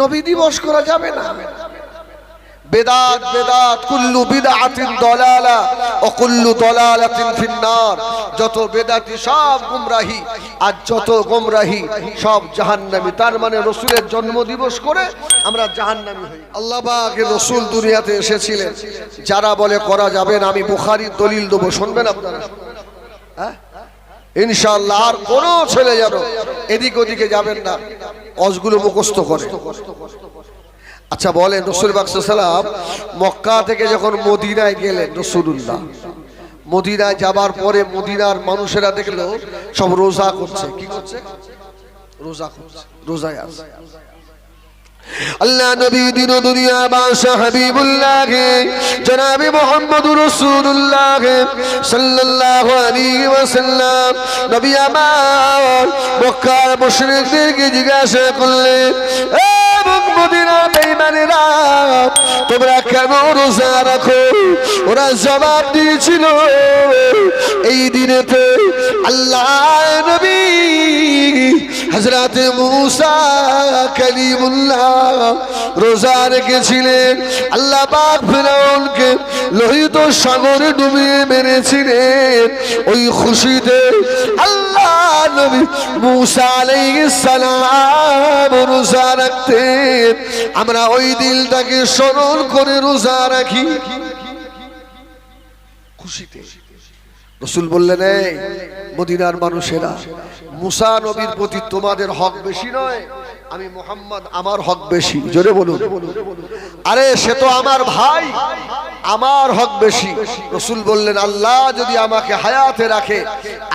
নবী দিবস করা যাবে না। বেদাত বেদাত, কুল্লু দলালা ও কুল্লু দলালাতিন ফিন্নার। যত বেদাতি সব আর যত সব তার মানে রসুলের করে আমরা হই। আল্লাহ পাক রসুল দুনিয়াতে এসেছিলেন। যারা বলে করা যাবে না, আমি বুখারীর দলিল দেবো। শুনবেন আপনারা? হ্যাঁ? ইনশাআল্লাহ, আর কোনো ছেলে যেন এদিক ওদিকে যাবেন না। অজগুলো মুখস্থ করে। আচ্ছা বলেন, রসুল বাকসালাম মক্কা থেকে যখন মদিনায় গেলেন রসুল্লাহ মদিনায় যাবার পরে মদিনার মানুষেরা দেখল, সব রোজা করছে। কি করছে? রোজা করছে, রোজায় আছে। আল্লাহ নবী দিন দুনিয়া বাদশা হাবিবুল্লাহ জনাবে মোহাম্মদ রাসূলুল্লাহ সাল্লাল্লাহু আলাইহি ওয়াসাল্লাম নবী আমার মক্কার মুশরিকদেরকে জিজ্ঞাসা করলেন, এ মদিনা বেঈমানেরা, তোমরা কেন রোজা রাখো? ওরা জবাব দিয়েছিল, এই দিনেতে আল্লাহ নবী হজরত মুসা কলিমুল্লাহ রোজা রেখেছিলেন। আল্লাহ পাক ফেরাউনকে লোহিত সাগরে ডুবিয়ে মেরেছিলেন। ওই খুশিতে আল্লাহ নবী মুসা আলাইহিস সালাম রোজা রাখতেন। আমরা ওই দিলটাকে স্মরণ করে রোজা রাখি। খুশিতে। রসুল বললেন, এই মদিনার মানুষেরা, মুসা নবীর প্রতি তোমাদের হক বেশি নয় আমি মোহাম্মদ, আমার হক বেশি। জোরে বলুন। আরে, সে তো আমার ভাই। আমার হক বেশি। রসুল বললেন, আল্লাহ যদি আমাকে হায়াতে রাখে,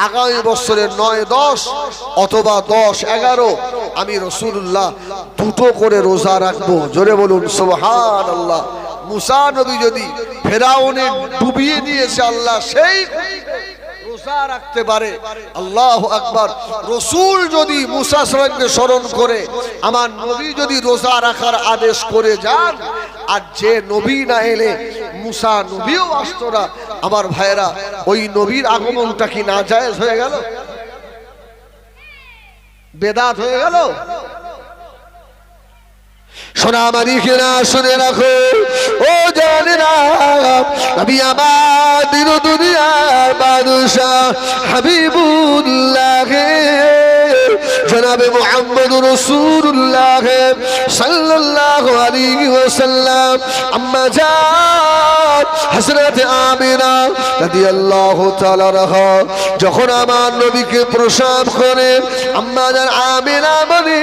আগামী বছরের নয়, দশ, অথবা দশ, এগারো, আমি রসুল্লাহ দুটো করে রোজা রাখব। জোরে বলুন সোহান আল্লাহ মুসা নবী যদি ফেরাউনে ডুবিয়ে দিয়েছে, আল্লাহ সেই রোজা রাখতে পারে। আল্লাহ আকবার। রসুল যদি মুসা সালামকে স্মরণ করে, আমার নবী যদি রোজা রাখার আদেশ করে যান, আর যে নবী না এলে মুসা নবীও আসতো না। আমার ভাইয়েরা, ওই নবীর আগমনটা কি না হয়ে গেল? বেদাত হয়ে গেল? সোনা মালিকেরা শুনে রাখো। ও জানে না, আমি আমার দিন দুনিয়ার বাদশাহ হাবিবুল্লাহ। জনাবে মোহাম্মদ রসুল্লাহ সাল্লাল্লাহু আলাইহি ওয়াসাল্লাম। আম্মা জান হযরত আমিনা রাদিয়াল্লাহু তাআলা রাহা যখন আমার নবীকে প্রসাদ করে, আম্মা জান আমিনা বলে,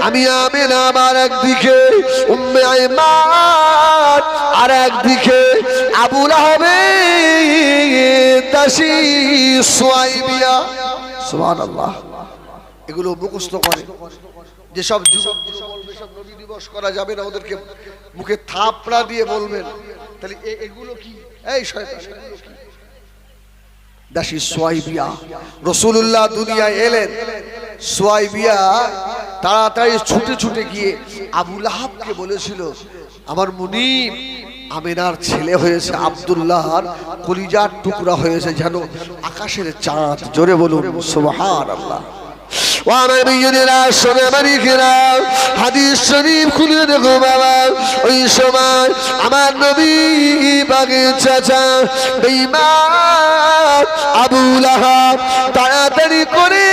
আমি আমিনা আমার একদিকে, উম্মে আইমান আর একদিকে আবুল আহমেদ দাসী সোয়াইবিয়া। সুবহানাল্লাহ। এগুলো মুখস্থ করে। যেসব যুবক বলবে, সব নবী দিবস করা যাবে না, ওদেরকে মুখে থাপড়া দিয়ে বলবেন। তাহলে এগুলো কি? এই দাসী সোয়াইবিয়া। রসুল্লাহ দুনিয়ায় এলেন। সোয়াইবিয়া তাড়াতাড়ি ছুটে ছুটে গিয়ে আবুল আহাবকে বলেছিল, আমার মুনিব আমিনার ছেলে হয়েছে, আবদুল্লাহর কলিজার টুকরা হয়েছে যেন আকাশের চাঁদ। জোরে বলুন সুবহান আল্লাহ শরীফ খুলে ওই সময় আমার তাড়াতাড়ি করে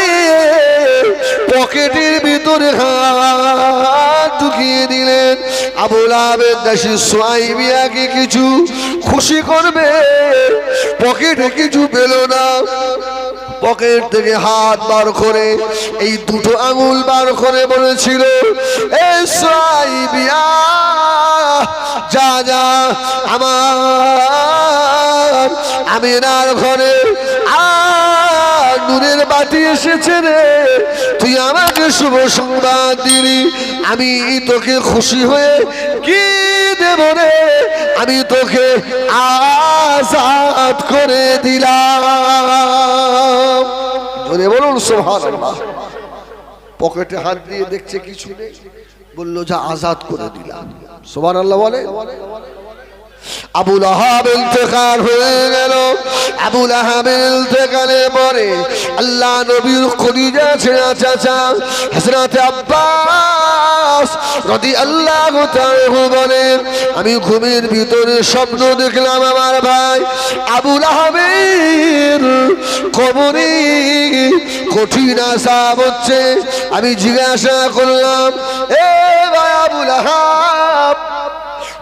পকেটের ভিতরে হাত ঢুকিয়ে দিলেন। আবু লাহাবের দাসী সোয়াইবিয়াকে কিছু খুশি করবে। পকেটে কিছু পেল না। পকেট থেকে হাত বার করে, এই দুটো আঙুল বার করে বলেছিল যা যা, আমার আমিনার ঘরে, আর নুনের বাটি এসেছে রে। তুই আমাকে শুভ সংবাদ দিলি, আমি তোকে খুশি হয়ে কি দেব রে? আমি তোকে আজাদ করে দিলাম। জোরে বলুন সোহান পকেটে হাত দিয়ে দেখছে কিছু নেই। বলল, যা আজাদ করে দিলাম। সুবহানাল্লাহ বলে? আবুল আহাব ইন্তেকাল হয়ে গেল। আবুল আহাব ইন্তেকালে পরে আল্লাহ নবীর কলিজা ছেড়া চাচা হযরত আব্বাস রদি আল্লাহ বলেন আমি ঘুমের ভিতরে স্বপ্ন দেখলাম আমার ভাই। আবুল আহমের কবরে কঠিন আসাব হচ্ছে। আমি জিজ্ঞাসা করলাম, এ ভাই আবুল আহাব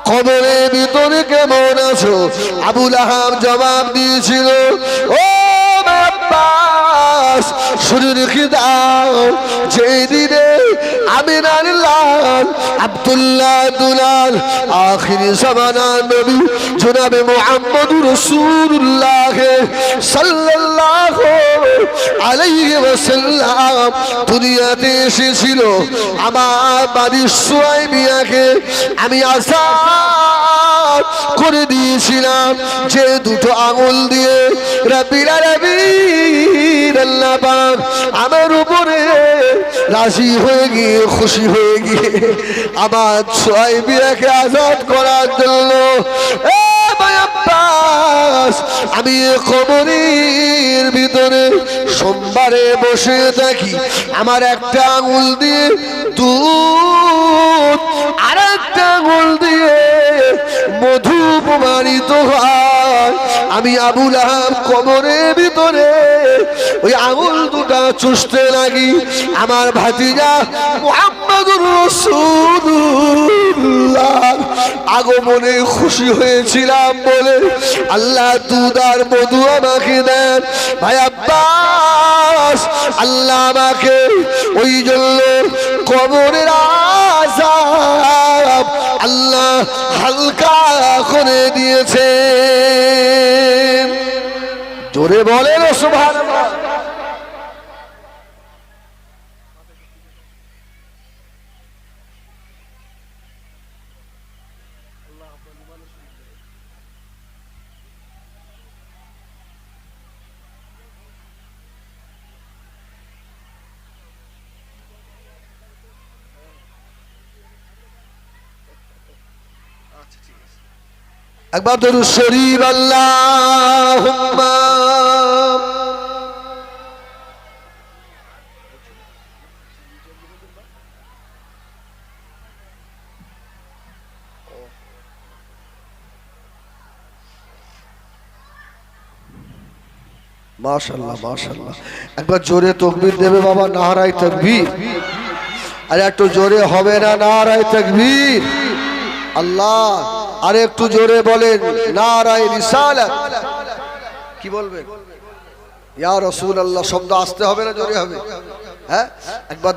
কবরের ভিতরে কেমন আছো? আবুল আহাব জবাব দিয়েছিল, ও শুধু রেখে দাও যেদিনে আমি আমিনার লাল আব্দুল্লাহ দুলাল, আখিরি জামানার নবী জনাবে মুহাম্মদ রাসূলুল্লাহ সাল্লাল্লাহু আলাইহি ওয়াসাল্লাম দুনিয়াতে এসেছিল। আমার বাড়ির সুয়াইবিয়াকে আমি আসাদ করে দিয়েছিলাম। যে দুটো আঙুল দিয়ে রবিল আলামিন, আল্লাহ আমার রাজি হয়ে গিয়ে, খুশি হয়ে গিয়ে আমার সুয়াইবিয়াকে আজাদ করার জন্য আমি কবরের ভিতরে সোমবারে বসে থাকি। আমার একটা আঙুল দিয়ে দুধ আর একটা আঙুল দিয়ে মধু প্রমাণিত হয়। আমি আবুল আহাব কবরের চুষতে লাগি। আমার ভাতিজা মোহাম্মদুর রসুল্লাহ আগমনে খুশি হয়েছিলাম বলে আল্লাহ দুদার মধু আমাকে দেন। ভাই আব্বাস, আল্লাহ আমাকে ওই জন্য কবরের আজাব আল্লাহ হালকা করে দিয়েছে জোরে বলেন সুবহানাল্লাহ। একবার ধরু শরীফ আল্লাহ মাশাল্লাহ মাশাল্লাহ একবার জোরে তকবির দেবে বাবা নাহারাই তকবীর। আর একটু জোরে হবে না নাহারাই তকবীর। আল্লাহ, আর একটু জোরে বলেন, নারায় কি বলবেন রসুল আল্লাহ শব্দ আসতে হবে না, জোরে হবে? হ্যাঁ? একবার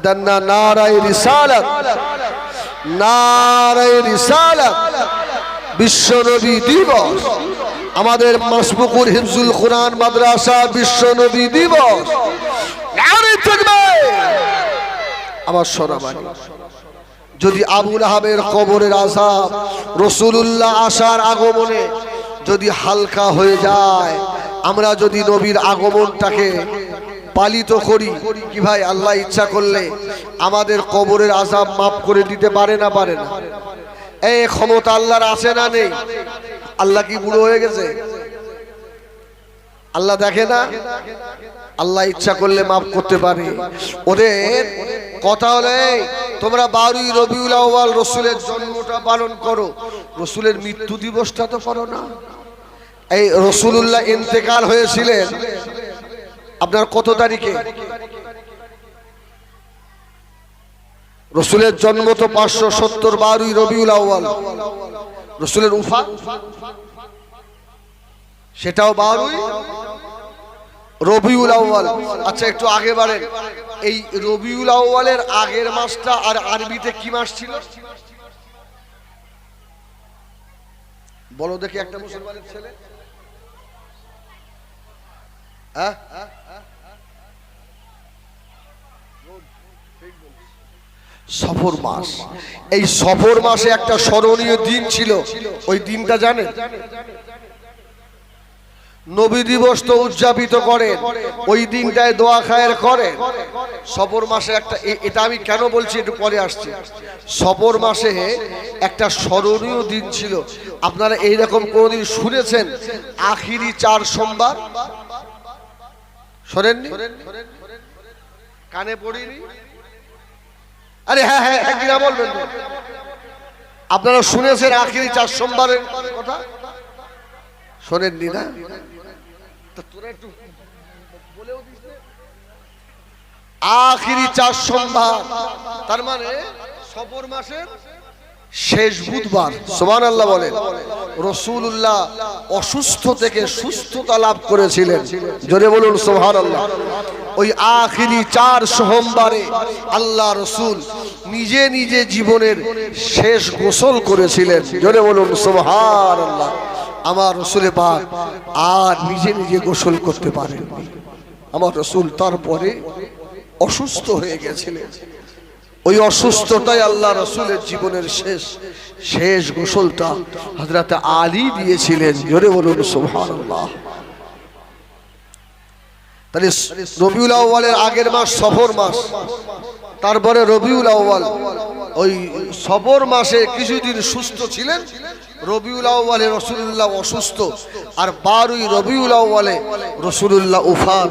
না দিবস। আমাদের মাদ্রাসা দিবস। আমার সোনাবাড়ি যদি আবুল আহাবের কবরের আসাব রসুলুল্লাহ আসার আগমনে যদি হালকা হয়ে যায়, আমরা যদি নবীর আগমনটাকে পালিত করি, কি ভাই আল্লাহ ইচ্ছা করলে আমাদের কবরের আসাব মাফ করে দিতে পারে না পারে না? এই ক্ষমতা আল্লাহর আছে না নেই? আল্লাহ কি বুড়ো হয়ে গেছে? আল্লাহ দেখে না? আল্লাহ ইচ্ছা করলে মাফ করতে পারে। ওদের কথা হলে তোমরা বারুই রবিউল আউয়াল রসুলের জন্মটা পালন করো। রসুলের মৃত্যু দিবসটা তো করো না। এই রসুলুল্লাহ ইন্তেকাল হয়েছিলেন। আপনার কত তারিখে? রসুলের জন্ম তো পাঁচশো সত্তর বারুই রবিউল আউয়াল। রসুলের উফা সেটাও বারুই? রবিউল আউয়াল। আচ্ছা একটু আগে বাড়েন এই রবিউল আউয়ালের আগের মাসটা আর আরবিতে কি মাস ছিল? বলো দেখি একটা মুসলমানের ছেলে। হ্যাঁ? সফর মাস। এই সফর মাসে একটা স্মরণীয় দিন ছিল। ওই দিনটা জানেন? নবী দিবস তো উদযাপিত করেন, ওই দিনটায় দোয়া খায়ের করেন। সফর মাসে একটা এটা আমি কেন বলছি একটু পরে আসছি। সফর মাসে একটা স্মরণীয় দিন ছিল। আপনারা এইরকম কোনোদিন শুনেছেন? আখিরি চার সোমবার? শোনেননি? কানে পড়িনি? আরে হ্যাঁ হ্যাঁ একদিন বলবেন আপনারা শুনেছেন আখিরি চার সোমবারের কথা? শোনেননি না। আখিরি চার সোমবার। তার মানে সফর মাসের শেষ বুধবার। সোমান আল্লাহ বলেন রসুল্লাহ অসুস্থ থেকে সুস্থতা লাভ করেছিলেন। জোরে বলুন সোহান আল্লাহ ওই আখিরি চার সোমবারে আল্লাহ রসুল নিজে নিজে জীবনের শেষ গোসল করেছিলেন। জোরে বলুন সোহান আল্লাহ আমার রসুলে পাক আর নিজে নিজে গোসল করতে পারেননি আমার রসুল তারপরে অসুস্থ হয়ে গেছিলেন। ওই অসুস্থতাই আল্লাহ রসুলের জীবনের শেষ শেষ গোসলটা হজরত আলী দিয়েছিলেন। জোরে বলুন, সুবহানাল্লাহ। তাহলে রবিউল আউ্বালের আগের মাস সফর মাস। তারপরে রবিউল আউ্বাল ওই সফর মাসে কিছুদিন সুস্থ ছিলেন। রবিউল আউ্বালে রসুল্লাহ অসুস্থ, আর বারুই রবিউল আউ্বালে রসুল্লাহ উফার,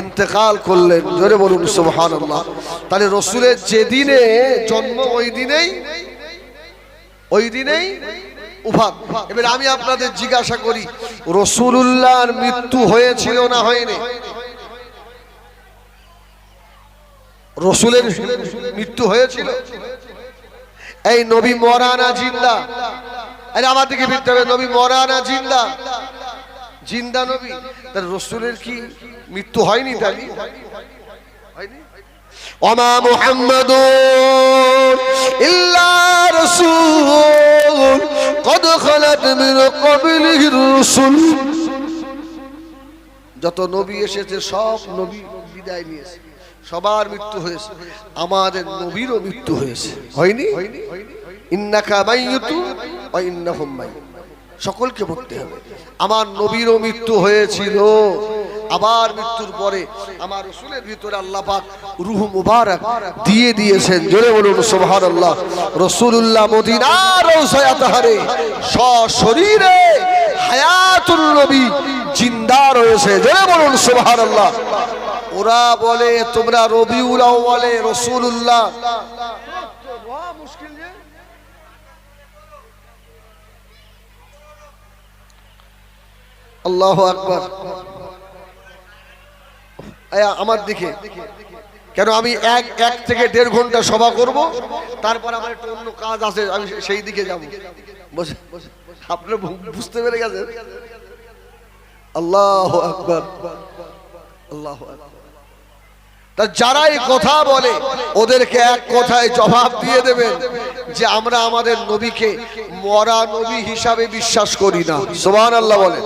ইন্তেকাল করলেন। জোরে বলুন, সুবহানাল্লাহ। তাহলে রসুলের যেদিনে জন্ম, ওই দিনেই ওই দিনেই এবার আমি আপনাদের জিজ্ঞাসা করি, রসুলুল্লাহর মৃত্যু হয়েছিল না হয়নি? রসুলের মৃত্যু হয়েছিল? এই নবী মরানা জিন্দা আরে আমার দিকে ফিরতে হবে, নবী মরা না জিন্দা? জিন্দা নবী? তার রসুলের কি মৃত্যু হয়নি তাই অমা মোহাম্মদ ইল্লা রসুল, কদ খালাত রসুল। যত নবী এসেছে, সব নবী বিদায় নিয়েছে। সবার মৃত্যু হয়েছে। আমাদের নবীরও মৃত্যু হয়েছে। হয়নি হয়নি হয়নি? সকলকে মরতে হবে। আমার নবীরও মৃত্যু হয়েছিল। আবার মৃত্যুর পরে আমার রসুলের ভিতরে আল্লাহ পাক রুহ মুবারক দিয়ে দিয়েছেন। জোরে বলুন, সুবহানাল্লাহ। রসুলুল্লাহ মদিনার রওজায় আতহারে সশরীরে হায়াতুল নবী জিন্দা রয়েছে। জোরে বলুন, সুবহানাল্লাহ। ওরা বলে, তোমরা রবিউল বলে রসুলুল্লাহ আল্লাহ আকবার। আমার দিকে। কেন আমি এক এক থেকে দেড় ঘণ্টা সভা করব, তারপর আমার একটা অন্য কাজ আছে, আমি সেই দিকে যাব। আপনারা বুঝতে পেরে গেছেন? আল্লাহ আকবার। আল্লাহ তা যারা এই কথা বলে, ওদেরকে এক কথায় জবাব দিয়ে দেবেন। যে আমরা আমাদের নবীকে মরা নবী হিসাবে বিশ্বাস করি না। সোমান আল্লাহ বলে।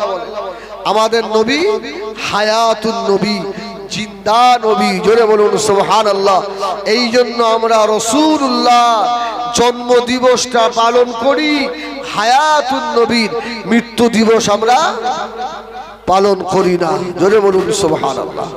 আমাদের নবী হায়াতুন নবী, জিন্দা নবী, জোরে বলুন সোহান আল্লাহ এই জন্য আমরা রসুল্লাহ জন্ম দিবসটা পালন করি, হায়াতুন নবীর মৃত্যু দিবস আমরা পালন করি না। জোরে বলুন সোহান আল্লাহ